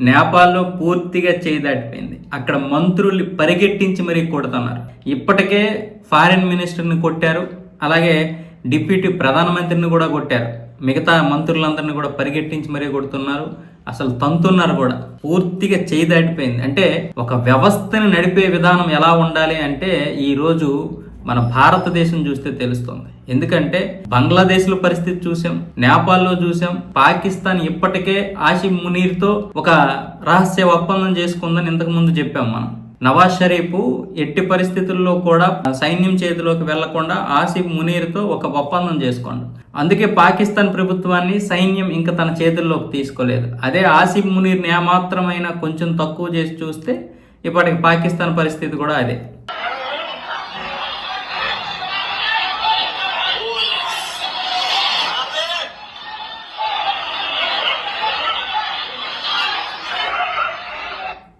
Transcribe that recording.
నేపాల్లో పూర్తిగా చేయి దాటిపోయింది అక్కడ మంత్రుల్ని పరిగెట్టించి మరీ కొడుతున్నారు. ఇప్పటికే ఫారిన్ మినిస్టర్ని కొట్టారు. అలాగే డిప్యూటీ ప్రధానమంత్రిని కూడా కొట్టారు. మిగతా మంత్రులందరినీ కూడా పరిగెట్టించి మరీ కొడుతున్నారు. అసలు తంతున్నారు కూడా. పూర్తిగా చేయి దాటిపోయింది అంటే ఒక వ్యవస్థని నడిపే విధానం ఎలా ఉండాలి అంటే ఈరోజు మన భారతదేశం చూస్తే తెలుస్తుంది. ఎందుకంటే బంగ్లాదేశ్లో పరిస్థితి చూసాం నేపాల్లో చూసాం పాకిస్తాన్ ఇప్పటికే ఆసిఫ్ మునీర్తో ఒక రహస్య ఒప్పందం చేసుకుందని ఇంతకు ముందు చెప్పాం మనం. నవాజ్ షరీఫ్ ఎట్టి పరిస్థితుల్లో కూడా సైన్యం చేతిలోకి వెళ్ళకుండా ఆసిఫ్ మునీర్తో ఒక ఒప్పందం చేసుకోండి అందుకే పాకిస్తాన్ ప్రభుత్వాన్ని సైన్యం ఇంకా తన చేతుల్లోకి తీసుకోలేదు. అదే ఆసిఫ్ మునీర్ని ఏమాత్రమైనా కొంచెం తక్కువ చేసి చూస్తే ఇప్పటికి పాకిస్తాన్ పరిస్థితి కూడా అదే.